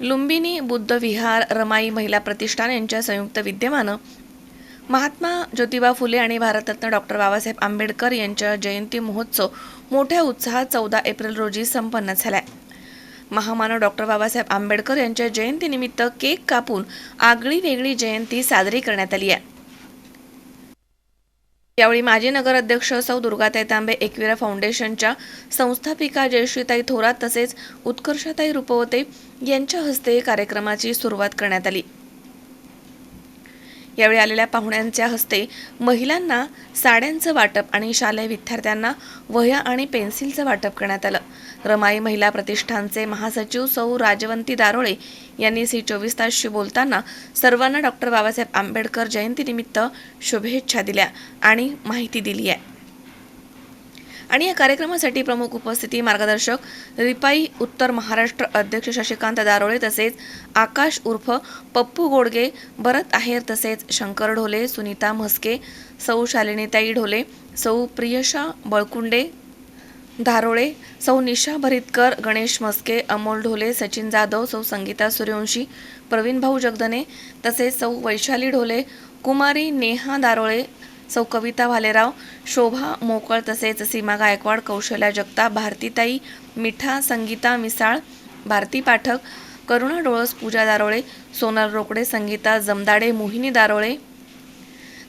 लुंबिनी बुद्ध विहार रमाई महिला प्रतिष्ठान यांच्या संयुक्त विद्यमानं महात्मा ज्योतिबा फुले आणि भारतरत्न डॉक्टर बाबासाहेब आंबेडकर यांच्या जयंती महोत्सव मोठ्या उत्साहात चौदा एप्रिल रोजी संपन्न झालाय. महामानव डॉक्टर बाबासाहेब आंबेडकर यांच्या जयंतीनिमित्त केक कापून आगळी वेगळी जयंती साजरी करण्यात आली आहे. यावेळी माजी नगराध्यक्ष सौ दुर्गाताई तांबे एकविरा फाउंडेशनच्या संस्थापिका जयश्रीताई थोरात तसेच उत्कर्षताई रुपवते यांच्या हस्ते कार्यक्रमाची सुरुवात करण्यात आली. यावेळी आलेल्या पाहुण्यांच्या हस्ते महिलांना साड्यांचं वाटप आणि शालेय विद्यार्थ्यांना वह्या आणि पेन्सिलचं वाटप करण्यात आलं. रमाई महिला प्रतिष्ठानचे महासचिव सौ राजवंती दारोळे यांनी सी चोवीस तासशी बोलताना सर्वांना डॉक्टर बाबासाहेब आंबेडकर जयंतीनिमित्त शुभेच्छा दिल्या आणि माहिती दिली आहे. आणि या कार्यक्रमासाठी प्रमुख उपस्थिती मार्गदर्शक रिपाई उत्तर महाराष्ट्र अध्यक्ष शशिकांत दारोळे तसेच आकाश उर्फ पप्पू गोडगे भरत आहेर तसेच शंकर ढोले सुनीता म्हस्के सौ शालिनीताई ढोले सौ प्रियशा बळकुंडे धारोळे सौ निशा भरितकर गणेश मस्के अमोल ढोले सचिन जाधव सौ संगीता सूर्यवंशी प्रवीण भाऊ जगदने तसेच सौ वैशाली ढोले कुमारी नेहा दारोळे सौ कविता भालेराव शोभा मोकळ तसेच सीमा गायकवाड कौशल्या जगताप भारतीताई मिठा संगीता मिसाळ भारती पाठक करुणा डोळस पूजा दारोळे सोनल रोकडे संगीता जमदाडे मोहिनी दारोळे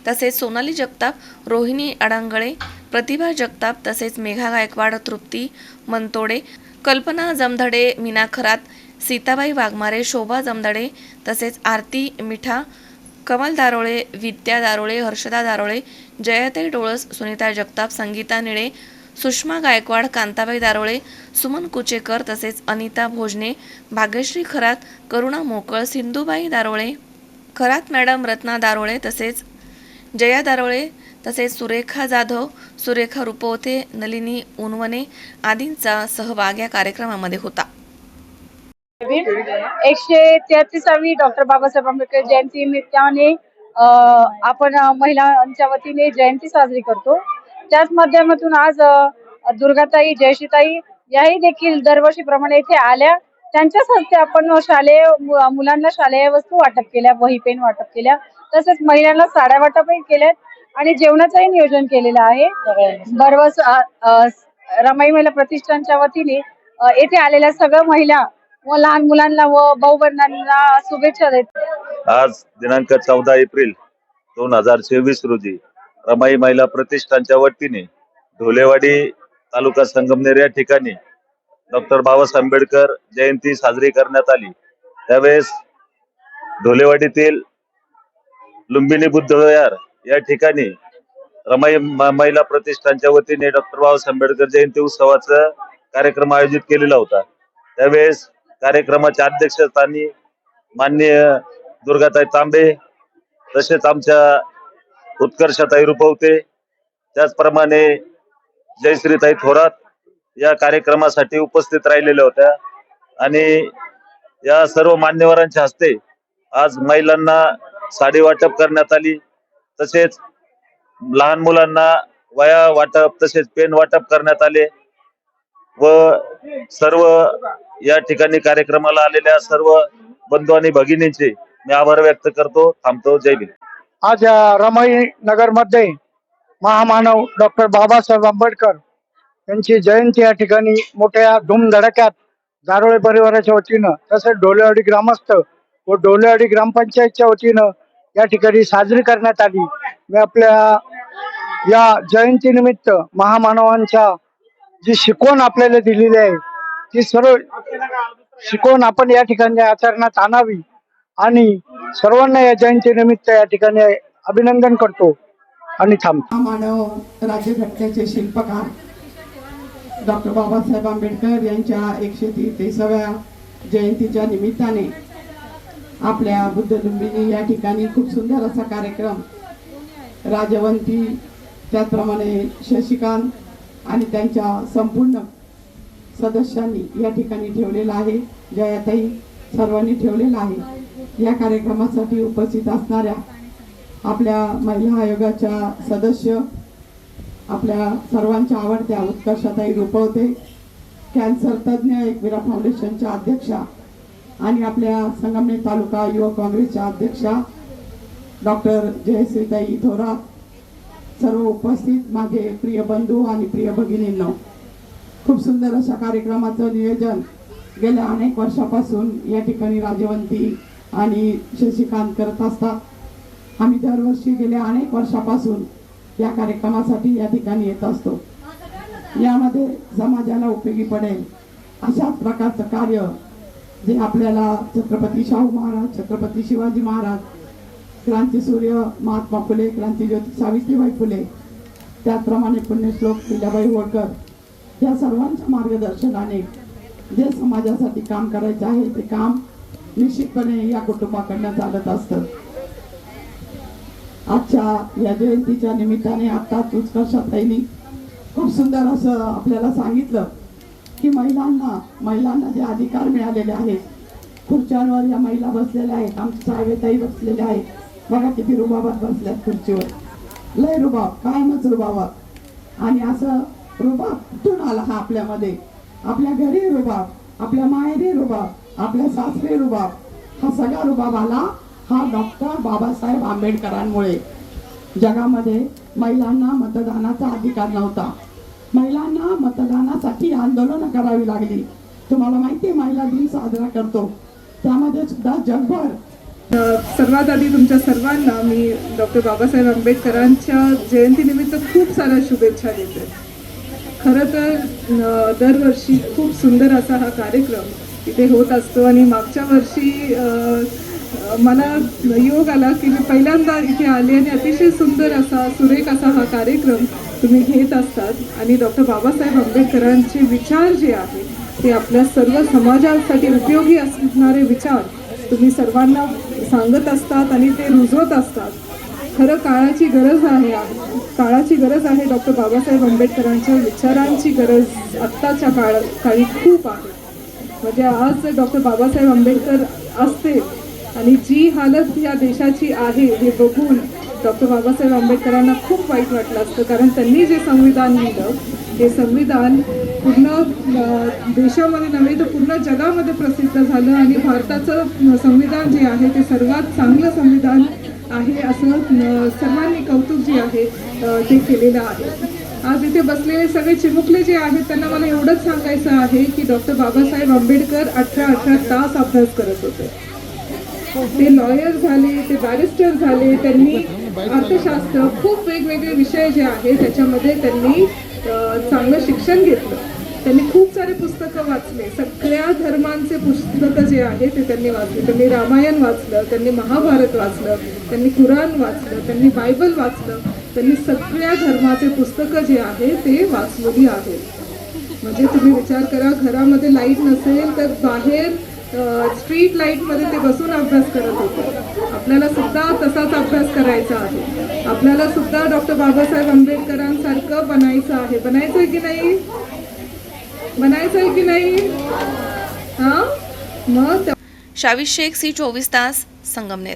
तसेच सोनाली जगताप रोहिणी अडांगळे प्रतिभा जगताप तसेच मेघा गायकवाड तृप्ती मनतोडे कल्पना जमधडे मीना खरात सीताबाई वाघमारे शोभा जमधडे तसेच आरती मिठा कमल दारोळे विद्या दारोळे हर्षदा दारोळे जयते डोळस सुनीता जगताप संगीता निळे सुषमा गायकवाड कांताबाई दारोळे सुमन कुचेकर तसेच अनिता भोजने भाग्यश्री खरात करुणा मोकळ सिंधुबाई दारोळे खरात मॅडम रत्ना दारोळे तसेच जया दारोळे तसेच सुरेखा जाधव सुरेखा रुपवते नलिनी उनवणे आदींचा सहभाग या कार्यक्रमामध्ये होता. एकशे तेहतीसावी डॉक्टर बाबासाहेब आंबेडकर जयंती निमित्ताने आपण महिलांच्या वतीने जयंती साजरी करतो. त्याच माध्यमातून आज दुर्गाताई जयशीताई याही देखील दरवर्षीप्रमाणे इथे आल्या. त्यांच्याच हस्ते आपण शालेय मुलांना शालेय वस्तू वाटप केल्या वही पेन वाटप केल्या. तसेच महिलांना साड्या वाटपही केल्यात. आणि जेवणाचंही नियोजन केलेलं आहे. बरवस रमाई महिला प्रतिष्ठानच्या वतीने येथे आलेल्या सगळ्या महिला व लहान मुलांना व भाऊ शुभेच्छा देत आज दिनांक चौदा एप्रिल दोन हजार चोवीस रोजी रमाई महिला प्रतिष्ठानच्या वतीने ढोलेवाडी तालुका संगमनेर या ठिकाणी डॉक्टर बाबासाहेब आंबेडकर जयंती साजरी करण्यात आली. त्यावेळेस ढोलेवाडीतील लुंबिनी बुद्ध या ठिकाणी रमाई महिला प्रतिष्ठानच्या वतीने डॉक्टर बाबासाहेब आंबेडकर जयंती उत्सवाचा कार्यक्रम आयोजित केलेला होता. त्यावेळेस कार्यक्रमाच्या अध्यक्षस्थानी माननीय दुर्गाताई तांबे तसेच आमच्या उत्कर्षताई रुपवते त्याचप्रमाणे जयश्रीताई थोरात या कार्यक्रमासाठी उपस्थित राहिलेल्या होत्या. आणि या सर्व मान्यवरांच्या हस्ते आज महिलांना साडी वाटप करण्यात आली. तसेच लहान मुलांना वया वाटप तसेच पेन वाटप करण्यात आले व सर्व या ठिकाणी कार्यक्रमाला आलेल्या सर्व बंधू आणि भगिनींचे मी आभार व्यक्त करतो. थांबतो. जय भीम. आज रमाई रमाई नगरमध्ये महामानव डॉक्टर बाबासाहेब आंबेडकर यांची जयंती या ठिकाणी मोठ्या धूमधडक्यात दारोळे परिवाराच्या वतीनं तसेच डोलेवाडी ग्रामस्थ व डोलेवाडी ग्रामपंचायतच्या वतीनं या ठिकाणी साजरी करण्यात आली. मी आपल्या या जयंतीनिमित्त महामानवांच्या जी शिकवण आपल्याला दिलेली आहे ती सर्व शिकवण आपण या ठिकाणी आचरणात आणावी आणि सर्वांना या जयंतीनिमित्त या ठिकाणी अभिनंदन करतो आणि थांबतो. मानव राज्यघटनेचे शिल्पकार डॉक्टर बाबासाहेब आंबेडकर यांच्या एकशे तेसाव्या जयंतीच्या निमित्ताने आपल्या बुद्धलुंबिनी या ठिकाणी खूप सुंदर असा कार्यक्रम राजवंती त्याचप्रमाणे शशिकांत आणि त्यांच्या संपूर्ण सदस्यांनी या ठिकाणी ठेवलेला आहे जयाताई सर्वांनी ठेवलेला आहे. या कार्यक्रमासाठी उपस्थित असणाऱ्या आपल्या महिला आयोगाच्या सदस्य आपल्या सर्वांच्या आवडत्या उत्कर्षाताई रुपवते कॅन्सर तज्ज्ञ एकविरा फाउंडेशनच्या अध्यक्षा आणि आपल्या संगमनेर तालुका युवक काँग्रेसच्या अध्यक्षा डॉक्टर जयश्रीताई थोरात सर्व उपस्थित माझे प्रिय बंधू आणि प्रिय भगिनींनो खूप सुंदर अशा कार्यक्रमाचं नियोजन गेल्या अनेक वर्षापासून या ठिकाणी राजवंती आणि शशिकांत करत असतात. आम्ही दरवर्षी गेल्या अनेक वर्षापासून या कार्यक्रमासाठी या ठिकाणी येत असतो. यामध्ये समाजाला उपयोगी पडेल अशाच प्रकारचं कार्य जे आपल्याला छत्रपती शाहू महाराज छत्रपती शिवाजी महाराज क्रांतीसूर्य महात्मा फुले क्रांतीज्योती सावित्रीबाई फुले त्याचप्रमाणे पुण्यश्लोक किल्लाबाई होळकर या सर्वांच्या मार्गदर्शनाने जे समाजासाठी काम करायचे आहे ते काम निश्चितपणे या कुटुंबाकडनं चालत असतं. आजच्या या जयंतीच्या निमित्ताने आत्ताच उत्कर्षाताईंनी खूप सुंदर असं आपल्याला सांगितलं. की महिलांना महिलांना जे अधिकार मिळालेले आहेत. खुर्च्यांवर या महिला बसलेल्या आहेत आमच्या साहेबताई बसलेल्या आहेत. बघा किती रुबाबात बसल्यात खुर्चीवर. लय रुबाब कायमच रुबाबात. आणि असं रुबाब कुठून आला हा आपल्यामध्ये? आपल्या घरी रुबाब आपल्या मायरी रुबाब आपल्या सासरी रुबाब. हा सगळा रुबाब आला हा डॉक्टर बाबासाहेब आंबेडकरांमुळे. जगामध्ये महिलांना मतदानाचा अधिकार नव्हता. महिलांना मतदानासाठी आंदोलनं करावी लागली. तुम्हाला माहिती आहे महिला दिन साजरा करतो. त्यामध्ये सुद्धा जगभर सर्वात आधी तुमच्या सर्वांना मी डॉक्टर बाबासाहेब आंबेडकरांच्या जयंतीनिमित्त खूप साऱ्या शुभेच्छा देते. खरं तर दरवर्षी खूप सुंदर असा हा कार्यक्रम इथे होत असतो आणि मागच्या वर्षी मला योग आला की मी पहिल्यांदा इथे आले आणि अतिशय सुंदर असा सुरेख असा हा कार्यक्रम तुम्ही घेत असतात. आणि डॉक्टर बाबासाहेब आंबेडकरांचे विचार जे आहेत ते आपल्या सर्व समाजासाठी उपयोगी असणारे विचार तुम्ही सर्वांना सांगत असतात आणि ते रुजवत असतात. खरं काळाची गरज आहे काळाची गरज आहे डॉक्टर बाबासाहेब आंबेडकरांच्या विचारांची गरज आत्ताच्या काळ काळी खूप आहे. म्हणजे आज डॉक्टर बाबासाहेब आंबेडकर असते आणि जी हालत या देशाची आहे हे बघून डॉक्टर बाबासाहेब आंबेडकरांना खूप वाईट वाटलं असतं. कारण त्यांनी जे संविधान लिहिलं हे संविधान पूर्ण देशामध्ये नव्हे तर पूर्ण जगामध्ये प्रसिद्ध झालं आणि भारताचं संविधान जे आहे ते सर्वात चांगलं संविधान आहे असं सर्वांनी कौतुक जे आहे ते केलेलं आहे. आज इथे बसलेले सगळे चिमुकले जे आहेत त्यांना मला एवढंच सांगायचं आहे की डॉक्टर बाबासाहेब आंबेडकर अठरा अठरा तास अभ्यास करत होते. ते लॉयर झाले ते बॅरिस्टर झाले त्यांनी अर्थशास्त्र खूप वेगवेगळे विषय जे आहे त्याच्यामध्ये त्यांनी चांगलं शिक्षण घेतलं. त्यांनी खूप सारे पुस्तकं वाचले. सगळ्या धर्मांचे पुस्तकं जे आहे ते त्यांनी वाचले. त्यांनी रामायण वाचलं त्यांनी महाभारत वाचलं त्यांनी कुराण वाचलं त्यांनी बायबल वाचलं. त्यांनी सगळ्या धर्माचे पुस्तकं जे आहे ते वाचलेली आहेत. म्हणजे तुम्ही विचार करा घरामध्ये लाइट नसेल तर बाहेर स्ट्रीट लाईटमध्ये ते बसून अभ्यास करत होते. आपल्याला सुद्धा तसाच अभ्यास करायचा आहे. आपल्याला सुद्धा डॉक्टर बाबासाहेब आंबेडकरांसारखं बनायचं आहे. बनायचं आहे की नाही? बनायचं आहे की नाही? हां? मग शावी शेख सी चोवीस तास Sangamner.